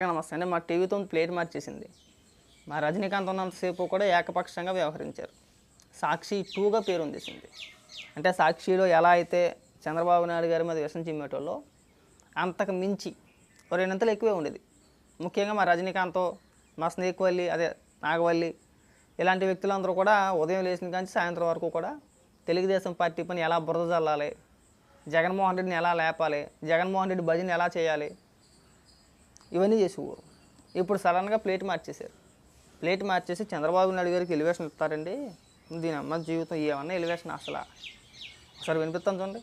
నమస్తే మా టీవీతో ప్లేట్ మార్చేసింది. మా రజనీకాంత్ ఉన్నంతసేపు కూడా ఏకపక్షంగా వ్యవహరించారు. సాక్షి టూగా పేరుందేసింది అంటే సాక్షిలో ఎలా అయితే చంద్రబాబు నాయుడు గారి మీద విషం చిమ్మేటోళ్ళో అంతకు మించి రెండంతలు ఎక్కువే ఉండేది. ముఖ్యంగా మా రజనీకాంత్ మా స్నేక్వల్లి అదే నాగవల్లి ఇలాంటి వ్యక్తులందరూ కూడా ఉదయం లేచిన కానీ సాయంత్రం వరకు కూడా తెలుగుదేశం పార్టీ పని ఎలా బురద చల్లాలి జగన్మోహన్ రెడ్డిని ఎలా లేపాలి జగన్మోహన్ రెడ్డి భజన ఎలా చేయాలి ఇవన్నీ చేసేవారు ఇప్పుడు సడన్గా ప్లేట్ మార్చేశారు. ప్లేట్ మార్చేసి చంద్రబాబు నాయుడు గారికి ఎలివేషన్ ఇస్తారండి. దీని అమ్మ జీవితం ఏమన్నా ఎలివేషన్ అసలు? ఒకసారి వినిపిస్తాను చూడండి.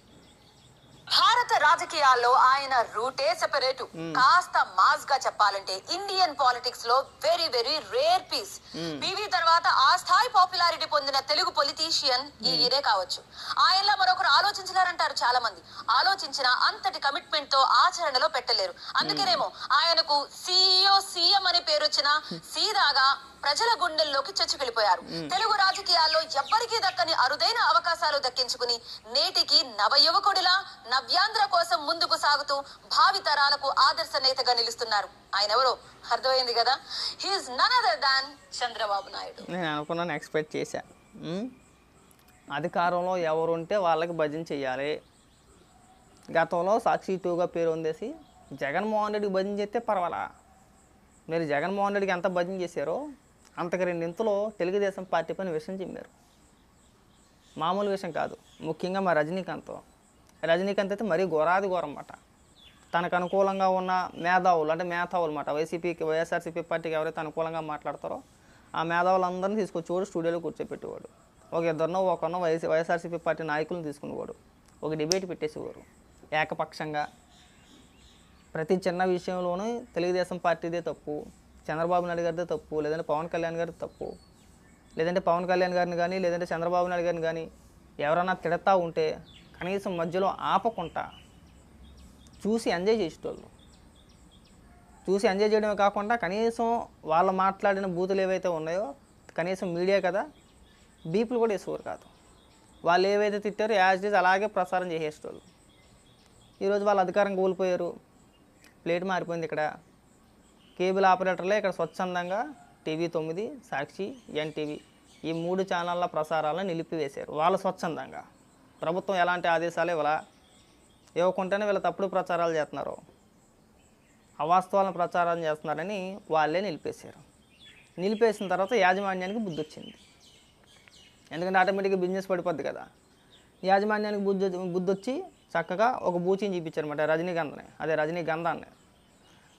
రాజకీయాల్లో ఆయన రూటే సెపరేటు. కాస్త మాస్గా చెప్పాలంటే ఇండియన్ పాలిటిక్స్లో very very rare piece. PV తర్వాత ఆ స్థాయి పాపులారిటీ పొందిన తెలుగు పొలిటీషియన్ ఈ ఇరే కావచ్చు. ఆయనలా మరొకరు ఆలోచించలేరంటారు చాలా మంది ఆలోచించిన అంతటి కమిట్మెంట్తో ఆచరణలో పెట్టలేరు. అందుకేనేమో ఆయనకు సిఇఓ సీఎం అనే పేరు వచ్చిన సీదాగా ప్రజల గుండెల్లోకి చొచ్చుకెళ్ళిపోయారు తెలుగు రాజకీయాల్లో ఎవ్వరికీ దక్కని అరుదైన అవకాశాలు దక్కించుకుని నేటికి నవ యువకుడిలా నవ్యాంధ్ర కోసం ముందుకు సాగుతూ భావి తరాలకు ఆదర్శ నేతగా నిలుస్తున్నారు. ఆయన ఎవరో అర్థమైంది కదా? He is none other than Chandrababu Naidu. నేను అనుకున్నాను ఎక్స్పెక్ట్ చేశా? అధికారంలో ఎవరు ఉంటే వాళ్ళకి భజన చెయ్యాలి. గతంలో సాక్షి టూగా పేరు ఉందేసి జగన్మోహన్ రెడ్డికి భజన చేస్తే పర్వాలా? మీరు జగన్మోహన్ రెడ్డికి ఎంత భజన చేశారో అంతకు రెండింతలో తెలుగుదేశం పార్టీ పైన విషయం చెప్పారు. మామూలు విషయం కాదు. ముఖ్యంగా మా రజనీకాంత్ రజనీకాంత్ అయితే మరీ ఘోరాది ఘోరం తనకు అనుకూలంగా ఉన్న మేధావులు అంటే మేధావులు అన్నమాట. వైసీపీకి వైఎస్ఆర్సీపీ పార్టీకి ఎవరైతే అనుకూలంగా మాట్లాడతారో ఆ మేధావులందరినీ తీసుకొచ్చేవాడు స్టూడియోలో కూర్చోపెట్టేవాడు ఒక ఇద్దరినో ఒకరినో వైఎస్ వైఎస్ఆర్సీపీ పార్టీ నాయకులను తీసుకునేవాడు. ఒక డిబేట్ పెట్టేసేవారు. ఏకపక్షంగా ప్రతి చిన్న విషయంలోనూ తెలుగుదేశం పార్టీదే తప్పు చంద్రబాబు నాయుడు గారిదే తప్పు లేదంటే పవన్ కళ్యాణ్ గారిది తప్పు లేదంటే పవన్ కళ్యాణ్ గారిని కానీ లేదంటే చంద్రబాబు నాయుడు గారిని కానీ ఎవరైనా తిడతా ఉంటే కనీసం మధ్యలో ఆపకుండా చూసి ఎంజాయ్ చేసేటోళ్ళు. చూసి ఎంజాయ్ చేయడమే కాకుండా కనీసం వాళ్ళు మాట్లాడిన బూతులు ఏవైతే ఉన్నాయో కనీసం మీడియా కదా బీపులు కూడా వేసేవారు కాదు. వాళ్ళు ఏవైతే తిట్టారో యాజ్ డీజ్ అలాగే ప్రసారం చేసేటోళ్ళు ఈరోజు వాళ్ళు అధికారం కోల్పోయారు. ప్లేట్ మారిపోయింది ఇక్కడ. కేబుల్ ఆపరేటర్లే ఇక్కడ స్వచ్ఛందంగా టీవీ తొమ్మిది సాక్షి ఎన్టీవీ ఈ మూడు ఛానళ్ళ ప్రసారాలను నిలిపివేశారు. వాళ్ళ స్వచ్ఛందంగా. ప్రభుత్వం ఎలాంటి ఆదేశాలు ఇవ్వాలా? ఇవ్వకుండానే వీళ్ళ తప్పుడు ప్రచారాలు చేస్తున్నారు. అవాస్తవాలను ప్రచారం చేస్తున్నారని వాళ్ళే నిలిపేశారు. నిలిపేసిన తర్వాత యాజమాన్యానికి బుద్ధి వచ్చింది. ఎందుకంటే ఆటోమేటిక్గా బిజినెస్ పడిపోద్ది కదా. యాజమాన్యానికి బుద్ధి బుద్ధి వచ్చి చక్కగా ఒక బూచిని చూపించారనమాట రజనీకాంత్ని. అదే రజనీగంధాన్ని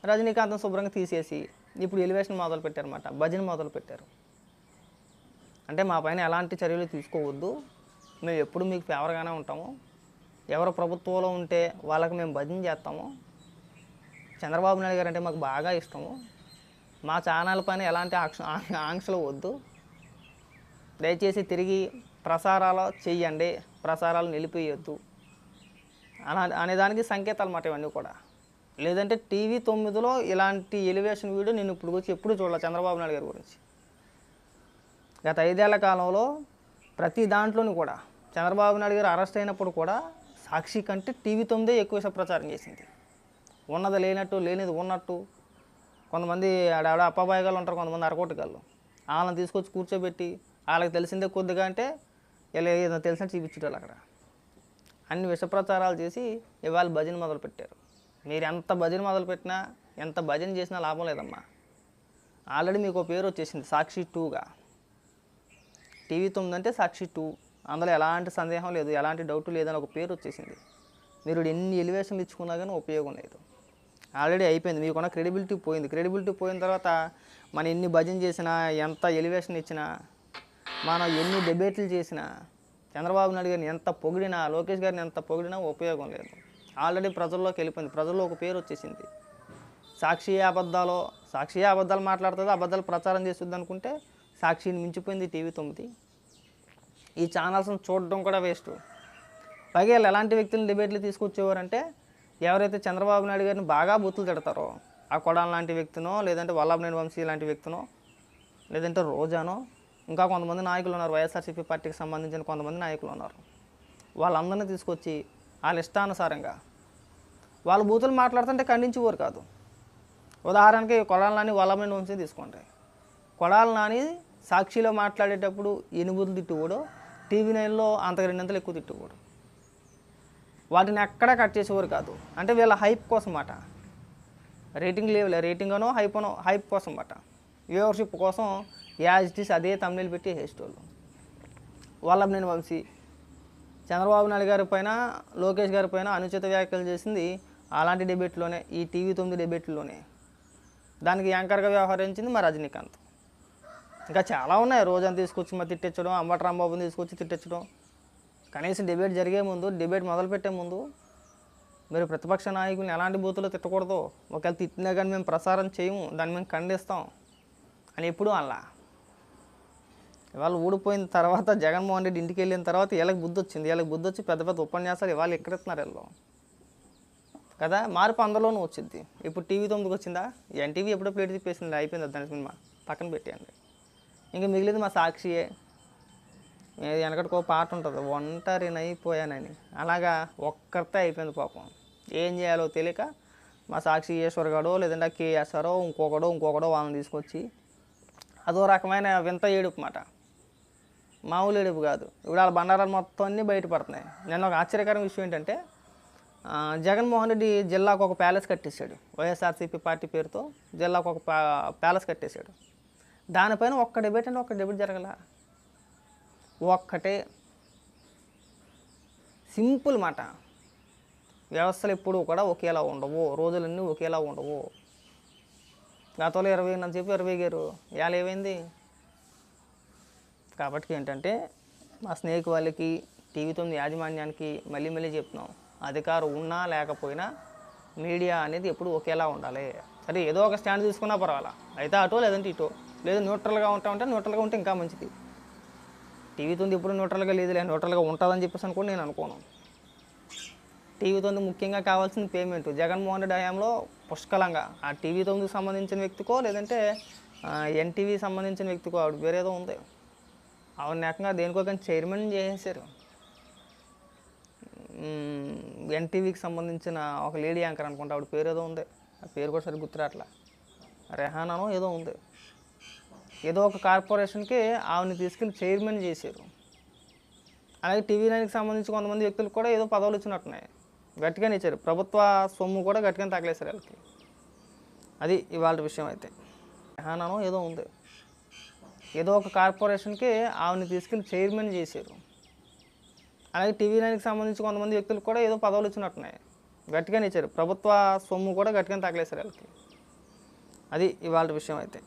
రజనీకాంతం శుభ్రంగా తీసేసి ఇప్పుడు ఎలివేషన్ మొదలు పెట్టారన్నమాట. భజన మొదలు పెట్టారు. అంటే మా పైన ఎలాంటి చర్యలు తీసుకోవద్దు. మేము ఎప్పుడు మీకు ఫేవర్గానే ఉంటాము. ఎవరు ప్రభుత్వంలో ఉంటే వాళ్ళకి మేము భజన చేస్తాము. చంద్రబాబు నాయుడు గారు అంటే మాకు బాగా ఇష్టము. మా ఛానల్ పైన ఎలాంటి ఆంక్ష ఆంక్షలు వద్దు. దయచేసి తిరిగి ప్రసారాలు చెయ్యండి ప్రసారాలు నిలిపియొద్దు అనేదానికి సంకేతాలు మాట ఇవన్నీ కూడా. లేదంటే టీవీ తొమ్మిదిలో ఇలాంటి ఎలివేషన్ వీడియో నేను ఇప్పుడు వచ్చి ఎప్పుడు చూడాలి చంద్రబాబు నాయుడు గారి గురించి. గత ఐదేళ్ళ కాలంలో ప్రతి దాంట్లోనూ కూడా చంద్రబాబు నాయుడు గారు అరెస్ట్ అయినప్పుడు కూడా సాక్షి కంటే టీవీ తొమ్మిదే ఎక్కువ ప్రచారం చేసింది. ఉన్నది లేనట్టు లేనిది ఉన్నట్టు. కొంతమంది ఆడ అప్పబాయగాళ్ళు ఉంటారు కొంతమంది అరకోటగాళ్ళు వాళ్ళని తీసుకొచ్చి కూర్చోబెట్టి వాళ్ళకి తెలిసిందే కొద్దిగా అంటే ఇలా ఏదో తెలిసిన చూపించేటోళ్ళు అక్కడ. అన్ని విషప్రచారాలు చేసి ఇవాళ భజన మొదలు పెట్టారు మీరు ఎంత భజన మొదలు పెట్టినా ఎంత భజన చేసినా లాభం లేదమ్మా. ఆల్రెడీ మీకు పేరు వచ్చేసింది సాక్షి టూగా. టీవీ తొమ్మిది అంటే సాక్షి టూ. అందులో ఎలాంటి సందేహం లేదు ఎలాంటి డౌట్ లేదని ఒక పేరు వచ్చేసింది. మీరు ఎన్ని ఎలివేషన్లు ఇచ్చుకున్నా కానీ ఉపయోగం లేదు. ఆల్రెడీ అయిపోయింది మీకున్న క్రెడిబిలిటీ పోయింది. క్రెడిబిలిటీ పోయిన తర్వాత మనం ఎన్ని భజన చేసినా ఎంత ఎలివేషన్ ఇచ్చినా మనం ఎన్ని డిబేట్లు చేసినా చంద్రబాబు నాయుడు గారిని ఎంత పొగిడినా లోకేష్ గారిని ఎంత పొగిడినా ఉపయోగం లేదు. ఆల్రెడీ ప్రజల్లోకి వెళ్ళిపోయింది. ప్రజల్లో ఒక పేరు వచ్చేసింది. సాక్షి అబద్ధాలు సాక్షి అబద్ధాలు మాట్లాడుతుంది అబద్ధాలు ప్రచారం చేస్తుంది అనుకుంటే సాక్షిని మించిపోయింది టీవీ తొమ్మిది. ఈ ఛానల్స్ని చూడడం కూడా వేస్ట్. పైగా వీళ్ళు ఎలాంటి వ్యక్తులను డిబేట్లు తీసుకొచ్చేవారంటే ఎవరైతే చంద్రబాబు నాయుడు గారిని బాగా బూతులు తిడతారో ఆ కొడాల లాంటి వ్యక్తినో లేదంటే వల్లభనేని వంశీ లాంటి వ్యక్తినో లేదంటే రోజానో ఇంకా కొంతమంది నాయకులు ఉన్నారు వైఎస్ఆర్సీపీ పార్టీకి సంబంధించిన కొంతమంది నాయకులు ఉన్నారు. వాళ్ళందరినీ తీసుకొచ్చి వాళ్ళ ఇష్టానుసారంగా వాళ్ళ బూతులు మాట్లాడుతుంటే ఖండించేవారు కాదు. ఉదాహరణకి కొడాల నాని వాళ్ళ నుంచి తీసుకోండి. కొడాల నాని సాక్షిలో మాట్లాడేటప్పుడు ఎనుబుతులు తిట్టుకోడు టీవీ నైన్లో అంతకు రెండింతలు ఎక్కువ తిట్టుకోడు వాటిని ఎక్కడా కట్ చేసేవారు కాదు. అంటే వీళ్ళ హైప్ కోసం మాట రేటింగ్ లేవులే రేటింగ్ అనో హైప్ అనో హైప్ కోసం మాట వ్యూవర్షిప్ కోసం యాజ్ ఇట్ ఈస్ అదే తమిళ పెట్టి వేసేటోళ్ళు. వల్లభనేని వంశీ. చంద్రబాబు నాయుడు గారి పైన లోకేష్ గారి పైన అనుచిత వ్యాఖ్యలు చేసింది అలాంటి డిబేట్లోనే ఈ టీవీ తొమ్మిది డిబేట్లోనే. దానికి యాంకర్గా వ్యవహరించింది మా రజనీకాంత్. ఇంకా చాలా ఉన్నాయి. రోజంతా తీసుకొచ్చి మరి తిట్టించడం అంబటి రాంబాబుని తీసుకొచ్చి తిట్టించడం కనీసం డిబేట్ జరిగే ముందు డిబేట్ మొదలుపెట్టే ముందు మీరు ప్రతిపక్ష నాయకుల్ని ఎలాంటి బూతులో తిట్టకూడదు? ఒకవేళ తిట్టినా కానీ మేము ప్రసారం చేయము దాన్ని మేము ఖండిస్తాం. అని ఎప్పుడు అలా. ఇవాళ ఊడిపోయిన తర్వాత జగన్మోహన్ రెడ్డి ఇంటికి వెళ్ళిన తర్వాత వీళ్ళకి బుద్ధి వచ్చింది. వీళ్ళకి బుద్ధి వచ్చి పెద్ద పెద్ద ఉపన్యాసాలు ఇవాళ ఎక్కడెత్తున్నారు వీళ్ళు? కదా మార్పు అందులోనూ వచ్చింది. ఇప్పుడు టీవీ తొమ్మిదికి వచ్చిందా? ఎన్టీవీ ఎప్పుడో ప్లేట్ తిప్పేసింది అయిపోయింది దాని సినిమా. పక్కన పెట్టేయండి. ఇంకా మిగిలింది మా సాక్షియే. వెనకటికో పాట ఉంటుంది ఒంటరినైపోయానని. అలాగా ఒక్కరితే అయిపోయింది పాపం. ఏం చేయాలో తెలియక మా సాక్షి ఈశ్వర్ గడో లేదంటే కేఎస్ఆరో ఇంకొకడో ఇంకొకడో వాళ్ళని తీసుకొచ్చి అదో రకమైన వింత ఏడుపు మాట. మామూలు ఏడుపు కాదు. ఇప్పుడు వాళ్ళ బండారాలు మొత్తం అన్నీ బయటపడుతున్నాయి నేను ఒక ఆశ్చర్యకరమైన విషయం ఏంటంటే జగన్మోహన్ రెడ్డి జిల్లాకు ఒక ప్యాలెస్ కట్టేశాడు. వైఎస్ఆర్సీపీ పార్టీ పేరుతో జిల్లాకు ఒక ప్యాలెస్ కట్టేశాడు. దానిపైన ఒక్క డిబేట్ అంటే ఒక్క డిబేట్ జరగల? ఒక్కటే. సింపుల్ మాట. వ్యవస్థలు ఎప్పుడూ కూడా ఒకేలా ఉండవు. రోజులన్నీ ఒకేలా ఉండవు. గతంలో ఇరవై అని చెప్పి ఇరవై గారు ఇవాళ ఏమైంది? కాబట్టి ఏంటంటే మా స్నేక్ వాళ్ళకి టీవీ తొమ్మిది యాజమాన్యానికి మళ్ళీ మళ్ళీ చెప్తున్నాం. అధికారం ఉన్నా లేకపోయినా మీడియా అనేది ఎప్పుడు ఒకేలా ఉండాలి. సరే ఏదో ఒక స్టాండ్ తీసుకున్నా పర్వాలా? అయితే అటో లేదంటే ఇటో. లేదు న్యూట్రల్గా ఉంటామంటే న్యూట్రల్గా ఉంటే ఇంకా మంచిది. టీవీ తొంది ఎప్పుడు న్యూట్రల్గా లేదులే న్యూట్రల్గా ఉంటుందని చెప్పేసి అనుకోని నేను అనుకోను. టీవీ తొమ్మిది ముఖ్యంగా కావాల్సిన పేమెంట్. జగన్మోహన్ రెడ్డి హయాంలో పుష్కలంగా. ఆ టీవీ తొమ్మిదికి సంబంధించిన వ్యక్తికో లేదంటే ఎన్టీవీ సంబంధించిన వ్యక్తికో ఆవిడ వేరేదో ఉంది. ఆవిడ నేకంగా దేనికో కానీ చైర్మన్ చేసేసారు ఎన్టీవీకి సంబంధించిన ఒక లేడీ యాంకర్ అనుకుంటా ఆవిడ పేరు ఏదో ఉంది. ఆ పేరు కూడా సరి గుర్తురాట్లా. రెహానానో ఏదో ఉంది. ఏదో ఒక కార్పొరేషన్కి ఆవిడని తీసుకెళ్ళి చైర్మన్ చేశారు. అలాగే టీవీ నైన్కి సంబంధించి కొంతమంది వ్యక్తులకు కూడా ఏదో పదవులు ఇచ్చినట్టున్నాయి గట్టిగానే ఇచ్చారు. ప్రభుత్వ సొమ్ము కూడా గట్టిగానే తగలేశారు వాళ్ళకి. అది ఇవాళ విషయం అయితే. రెహానానో ఏదో ఉంది. ఏదో ఒక కార్పొరేషన్కి ఆవిని తీసుకెళ్ళి చైర్మన్ చేశారు. అలాగే టీవీ నైన్కి సంబంధించి కొంతమంది వ్యక్తులు కూడా ఏదో పదవులు ఇచ్చినట్టున్నాయి. గట్టిగానే ఇచ్చారు. ప్రభుత్వ సొమ్ము కూడా గట్టిగానే తగలేశారు వాళ్ళకి. అది ఇవాళ విషయం అయితే.